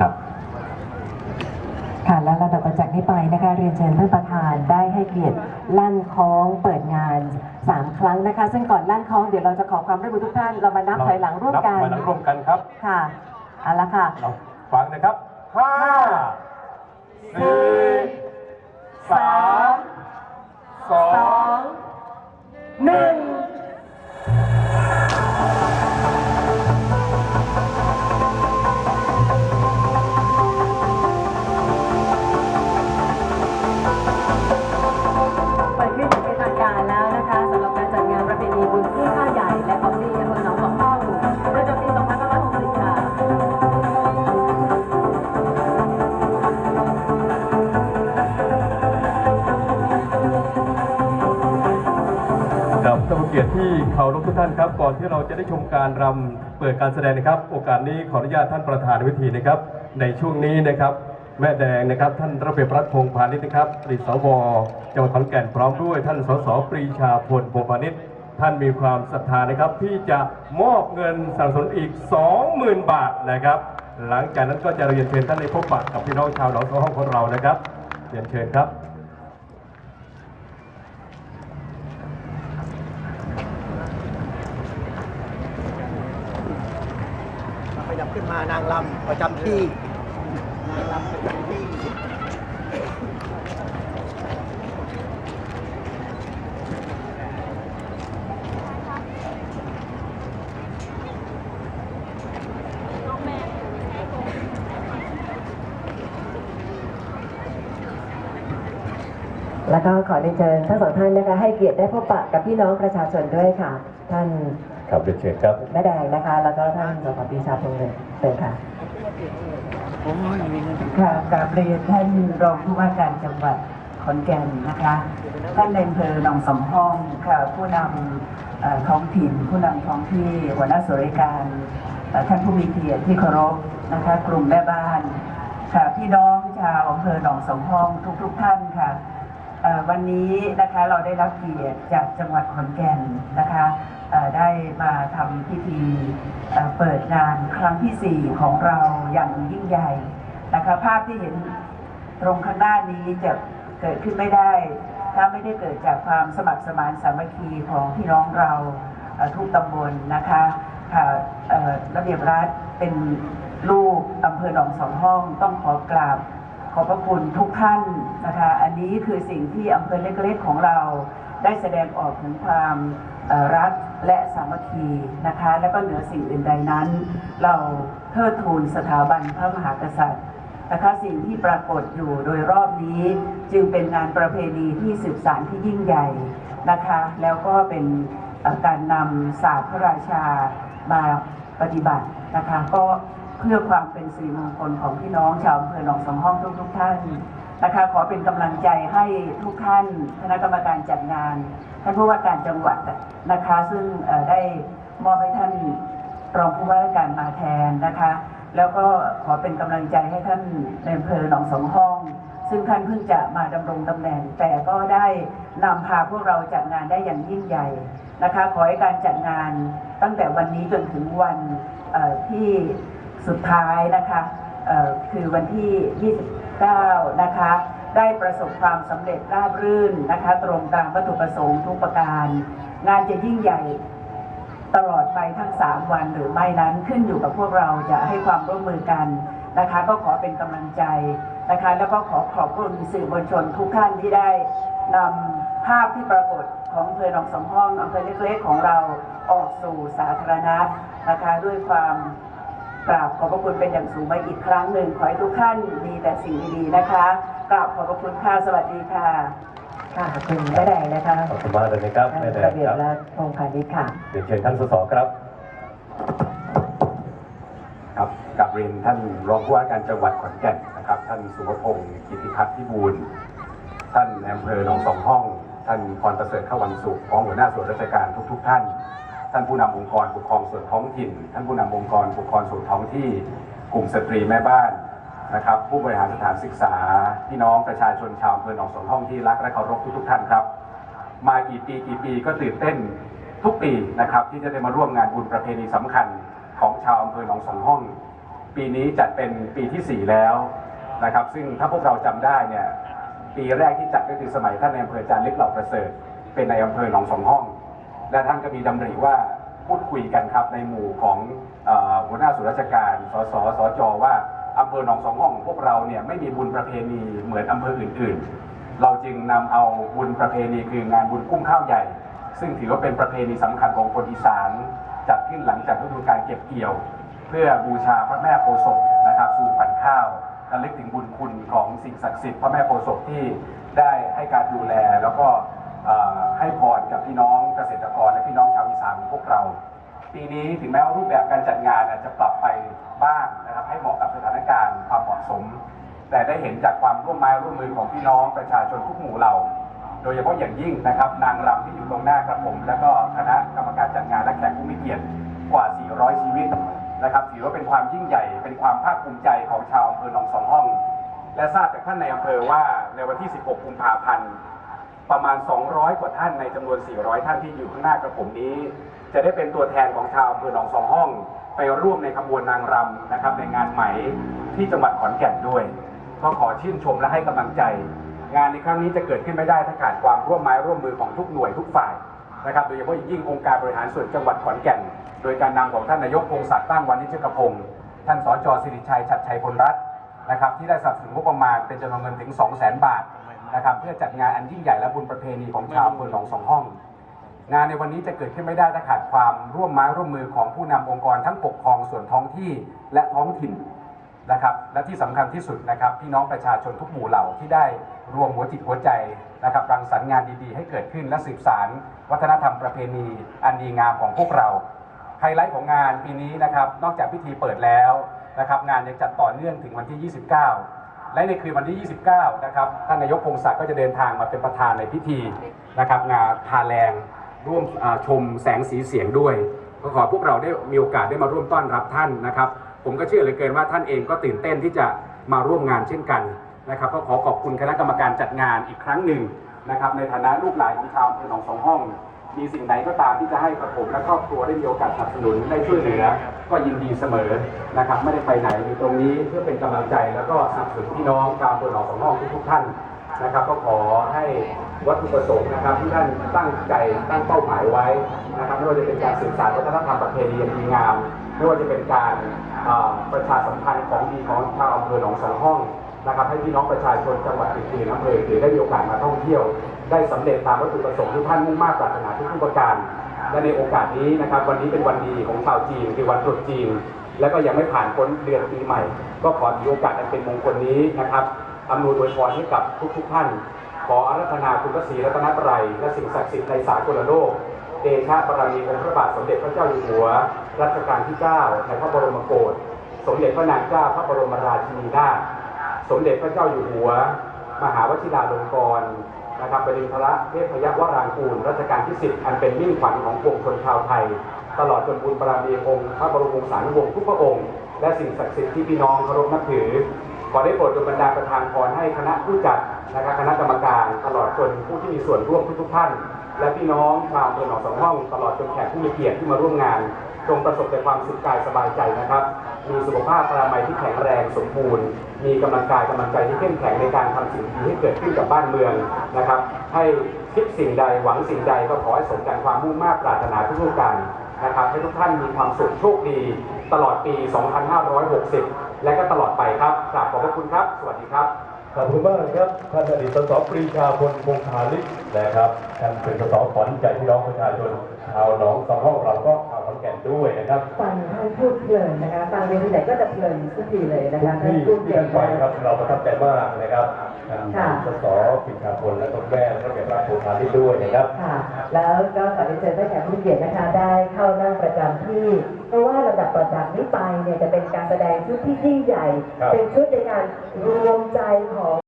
ครับ ค่ะและระดับจากนี้ไปนะคะเรียนเชิญท่านประธานได้ให้เกียรติลั่นคล้องเปิดงาน 3 ครั้งนะคะ ซึ่งก่อนลั่นคล้องเดี๋ยวเราจะขอความร่วมมือทุกท่านเรามานับถอยหลังร่วมกันนับถอยหลังร่วมกันครับค่ะเอาละค่ะ เราฟังนะครับห้า เกียรติที่เคารพทุกท่านครับ ก่อนที่เราจะได้ชมการรำเปิดการแสดงนะครับ โอกาสนี้ขออนุญาตท่านประธานวิธีนะครับ ในช่วงนี้นะครับ แม่แดงนะครับ ท่านระเบียบรัฐพงพาณิชย์นะครับอดีสวจังหวัดขอนแก่นพร้อมด้วย ท่านสสปรีชาพลพงพาณิชย์ท่านมีความศรัทธานะครับ ที่จะมอบเงินสนับสนุนอีก 20,000 บาทนะครับ หลังจากนั้นก็จะเรียนเชิญท่านในพบปะกับพี่น้องชาวหนองสองห้องของเรานะครับเรียนเชิญครับ ขยับขึ้นมานางลำประจำที่นางลำประจำที่แล้วก็ขอเรียนเชิญทั้งสองท่านนะคะให้เกียรติได้พบปะกับพี่น้องประชาชนด้วยค่ะ ท่านครับเรียนเชิญครับแม่แดงนะคะ แล้วก็ท่านสสปรีชาพงษ์เชิญค่ะโอ้ยมีเงินค่ะกราบเรียนท่านรองผู้ว่าการจังหวัดขอนแก่นนะคะ ท่านในอำเภอหนองสองห้องค่ะผู้นำเอ่อท้องถิ่น ผู้นำท้องที่หัวหน้าส่วนราชการเอ่อท่านผู้มีเกียรติที่เคารพนะคะ กลุ่มแม่บ้านค่ะพี่น้องชาวอำเภอหนองสองห้องทุกๆท่านค่ะเอ่อ วันนี้นะคะเราได้รับเกียรติจากจังหวัดขอนแก่นนะคะได้มาทำพิธีเปิดงานครั้งที่ 4 ของเราอย่างยิ่งใหญ่นะคะภาพที่เห็นตรงข้างหน้านี้จะเกิดขึ้นไม่ได้ ถ้าไม่ได้เกิดจากความสมัครสมานสามัคคีของพี่น้องเราทุกตำบลนะคะค่ะระเบียบรัฐเป็นลูกอำเภอหนองสองห้องต้องขอกราบ ขอบพระคุณทุกท่านนะคะ อันนี้คือสิ่งที่อำเภอเล็กๆของเราได้แสดงออกถึงความรักและสามัคคีนะคะ และก็เหนือสิ่งอื่นใดนั้น เราเทิดทูนสถาบันพระมหากษัตริย์นะคะสิ่งที่ปรากฏอยู่โดยรอบนี้จึงเป็นงานประเพณีที่สืบสานที่ยิ่งใหญ่นะคะ แล้วก็เป็นการนำศาสตร์พระราชามาปฏิบัตินะคะ ก็ เพื่อความเป็นสิริมงคลของพี่น้องชาวอำเภอหนองสองห้องทุกๆท่านนะคะขอเป็นกำลังใจให้ทุกท่านคณะกรรมการจัดงานท่านผู้ว่าการจังหวัดนะคะ ซึ่งได้มอบให้ท่านรองผู้ว่าราชการมาแทนนะคะ แล้วก็ขอเป็นกำลังใจให้ท่านในอำเภอหนองสองห้อง ซึ่งท่านเพิ่งจะมาดำรงตำแหน่ง แต่ก็ได้นำพาพวกเราจัดงานได้อย่างยิ่งใหญ่นะคะ ขอให้การจัดงานตั้งแต่วันนี้จนถึงวันที่ สุดท้ายนะคะคือวันที่ 29 นะคะ ได้ประสบความสำเร็จราบรื่นนะคะ ตรงตามวัตถุประสงค์ทุกประการ งานจะยิ่งใหญ่ตลอดไปทั้ง 3 วันหรือไม่นั้นขึ้นอยู่กับพวกเราจะให้ความร่วมมือกันนะคะ ก็ขอเป็นกำลังใจนะคะ แล้วก็ขอขอบคุณสื่อมวลชนทุกท่านที่ได้นำภาพที่ปรากฏของอำเภอหนองสองห้องอำเภอเล็กๆของเราออกสู่สาธารณะนะคะด้วยความ กราบขอบพระคุณเป็นอย่างสูงมาอีกครั้งหนึ่งขอให้ทุกท่านมีแต่สิ่งดีๆนะคะ กราบขอบพระคุณค่ะสวัสดีค่ะ ค่ะขอบคุณแม่แดงนะคะขอบคุณมากเลยนะครับท่านแม่แดงระเบียคบรับรัฐพงษ์พาณิชย์ค่ะเรียนเชิญท่านสสครับครับกับเรียนท่านรองผู้ว่าการจังหวัดขอนแก่นนะครับ ท่านสุภพงศ์กิติพัฒน์พิบูลท่านในอำเภอหนองสองห้อง ท่านพรประเสริฐเข้าวันสุขของหัวหน้าส่วนราชการทุก ๆ ท่าน ท่านผู้นำองค์กรปกครองส่วนท้องถิ่น ท่านผู้นำองค์กรปกครองส่วนท้องที่กลุ่มสตรีแม่บ้านนะครับผู้บริหารสถานศึกษา พี่น้องประชาชนชาวอำเภอหนองสองห้องที่รักและเคารพทุกๆท่านครับ มากี่ปีกี่ปีก็ตื่นเต้นทุกปีนะครับที่จะได้มาร่วมงานบุญประเพณีสำคัญของชาวอำเภอหนองสองห้อง ปีนี้จัดเป็นปีที่ 4 แล้วนะครับ ซึ่งถ้าพวกเราจำได้เนี่ยปีแรกที่จัดก็คือสมัยท่านในอำเภอจารย์เล็กเหล่าประเสริฐ เป็นในอำเภอหนองสองห้อง และท่านก็มีดำริว่าพูดคุยกันครับในหมู่ของหัวหน้าส่วนราชการ สส สจ ว่าอำเภอหนองสองห้องของพวกเราเนี่ยไม่มีบุญประเพณีเหมือนอำเภออื่นๆ เราจึงนำเอาบุญประเพณีคืองานบุญกุ้งข้าวใหญ่ ซึ่งถือว่าเป็นประเพณีสำคัญของคนอีสานจัดขึ้นหลังจากฤดูการเก็บเกี่ยว เพื่อบูชาพระแม่โพศพนะครับสู่ขวัญข้าวระลึกถึงบุญคุณของสิ่งศักดิ์สิทธิ์พระแม่โพศพที่ได้ให้การดูแลแล้วก็ ให้พรกับพี่น้องเกษตรกรและพี่น้องชาวอีสานของพวกเรา ปีนี้ถึงแม้ว่ารูปแบบการจัดงานอาจจะปรับไปบ้างนะครับให้เหมาะกับสถานการณ์ความเหมาะสม แต่ได้เห็นจากความร่วมไม้ร่วมมือของพี่น้องประชาชนทุกหมู่เหล่า โดยเฉพาะอย่างยิ่งนะครับนางรำที่อยู่ตรงหน้ากระผม และก็คณะกรรมการจัดงานและแขกผู้มีเกียรติกว่า 400 ชีวิตนะครับถือว่าเป็นความยิ่งใหญ่เป็นความภาคภูมิใจของชาวอำเภอหนองสองห้อง และทราบจากท่านในอำเภอว่าในวันที่ 16 กุมภาพันธ์ ประมาณ 200 กว่าท่านในจำนวน 400 ท่านที่อยู่ข้างหน้ากระผมนี้ จะได้เป็นตัวแทนของชาวอำเภอหนองสองห้อง ไปร่วมในขบวนนางรำนะครับในงานไหมที่จังหวัดขอนแก่นด้วย ก็ขอชื่นชมและให้กำลังใจ งานในครั้งนี้จะเกิดขึ้นไม่ได้ถ้าขาดความร่วมไม้ร่วมมือของทุกหน่วยทุกฝ่ายนะครับโดยเฉพาะอย่างยิ่งองค์การบริหารส่วนจังหวัดขอนแก่น โดยการนำของท่านนายกพงศักดิ์ตั้งวันนิชกพงศ์ท่านสจสิริชัยชัดชัยพลรัตน์นะครับที่ได้สนับสนุนงบประมาณเป็นจำนวนเงินถึง 2 0 0 0 0 0 บาท นะครับเพื่อจัดงานอันยิ่งใหญ่และบุญประเพณีของชาวอำเภอหนองสองห้อง งานในวันนี้จะเกิดขึ้นไม่ได้ถ้าขาดความร่วมไม้ร่วมมือของผู้นำองค์กรทั้งปกครองส่วนท้องที่และท้องถิ่นนะครับและที่สำคัญที่สุดนะครับพี่น้องประชาชนทุกหมู่เหล่าที่ได้รวมหัวจิตหัวใจนะครับรังสรรค์งานดีๆ ให้เกิดขึ้นและสืบสาร วัฒนธรรมประเพณี อันดีงามของพวกเราไฮไลท์ของงานปีนี้นะครับนอกจากพิธีเปิดแล้วนะครับงานยังจัดต่อเนื่องถึงวันที่ 29 และในคืนวันที่ 29 นะครับ ท่านนายกพงศักดิ์ก็จะเดินทางมาเป็นประธานในพิธีนะครับงานพาแรงร่วมชมแสงสีเสียงด้วย ก็ขอพวกเราได้มีโอกาสได้มาร่วมต้อนรับท่านนะครับ ผมก็เชื่อเหลือเกินว่าท่านเองก็ตื่นเต้นที่จะมาร่วมงานเช่นกันนะครับก็ขอขอบคุณคณะกรรมการจัดงานอีกครั้งหนึ่งนะครับในฐานะลูกหลานของชาวอำเภอหนองสองห้อง มีสิ่งไหนก็ตามที่จะให้กับผมและครอบครัวได้มีโอกาสสนับสนุนได้ช่วยเหลือ ก็ยินดีเสมอนะครับไม่ได้ไปไหนอยู่ตรงนี้เพื่อเป็นกำลังใจแล้วก็สนับสนุนพี่น้องชาวอำเภอหนองสองห้องทุกๆท่านนะครับ ก็ขอให้วัตถุประสงค์นะครับที่ท่านตั้งใจตั้งเป้าหมายไว้นะครับไม่ว่าจะเป็นการสื่อสารวัฒนธรรมประเพณีอันดีงามไม่ว่าจะเป็นการประชาสัมพันธ์ของดีของชาวอำเภอหนองสองห้องนะครับให้พี่น้องประชาชนจังหวัดอื่นๆอำเภออื่นได้มีโอกาสมาท่องเที่ยว ได้สำเร็จตามวัตถุประสงค์ที่ท่านมุ่งมา่ปรารถนาทุกๆประการ และในโอกาสนี้นะครับ วันนี้เป็นวันดีของชาวจีนคือวันตรุษจีน และก็ยังไม่ผ่านพ้นเดือนปีใหม่ ก็ขอถือโอกาสอันเป็นมงคลนี้นะครับอำนวยอวยพรให้กับทุกๆท่าน ขออารัธนาคุณพระศรีรัตนตรัยและสิ่งศักดิ์สิทธิ์ในสากลโลก เดชะบารมีองค์พระบาทสมเด็จพระเจ้าอยู่หัว รัชกาลที่ 9 ในพระบรมโกศสมเด็จพระนางเจ้าพระบรมราชินีนาถสมเด็จพระเจ้าอยู่หัว มหาวชิราลงกรณ นะครับบดินทรเทพยวรางกูลรัชกาลที่ 10 อันเป็นมิ่งขวัญของปวงชนชาวไทย ตลอดจนบุญบารมีองค์พระบรมวงศานุวงศ์ทุกพระองค์ และสิ่งศักดิ์สิทธิ์ที่พี่น้องเคารพนับถือ ขอได้โปรดดลบันดาลประทานพรให้คณะผู้จัดนะครับคณะกรรมการตลอดจนผู้ที่มีส่วนร่วมทุกๆท่าน และพี่น้องชาวอำเภอหนองสองห้อง ตลอดจนแขกผู้มีเกียรติที่มาร่วมงาน จงประสบแต่ความสุขกายสบายใจนะครับ มีสุขภาพพลามัยที่แข็งแรงสมบูรณ์ มีกำลังกายกำลังใจที่เข้มแข็งในการทำสิ่งดีให้เกิดขึ้นกับบ้านเมืองนะครับ ให้คิดสิ่งใดหวังสิ่งใดก็ขอให้สมดังความมุ่งมา่ปรารถนาทุกประการนะครับ ให้ทุกท่านมีความสุขโชคดี ตลอดปี 2560 และก็ตลอดไปครับกราบขอบพระคุณครับ สวัสดีครับขอบคุณมากครับท่านอดีตสสปรีชาพลพงพาลิกนะครับ ท่านเป็นสสขวัญใจพี่น้องประชาชนชาวหนองสองห้องเราก็ชาวขอนแก่นด้วยนะครับฟังท่านพูดเพลินนะคะฟังเวทีไหนก็จะเพลินทุกทีเลยนะทุคะกท่านที่พูดที่เก่ท่างนไปมากครับเราประทับใจมากนะครับท่านค่ะสสปรีชาพลและก็แม่และก็แก่พระพงพาลิกด้วยนะครับค่ะแล้วก็ขอเรียนเชิญท่านแขกผู้มีเกียรตินะคะได้เข้านั่งประจำที่ เพราะว่าลำดับต่อจากนี้ไปเนี่ยจะเป็นการแสดงชุดที่ยิ่งใหญ่ครับเป็นชุดในการรวมใจของ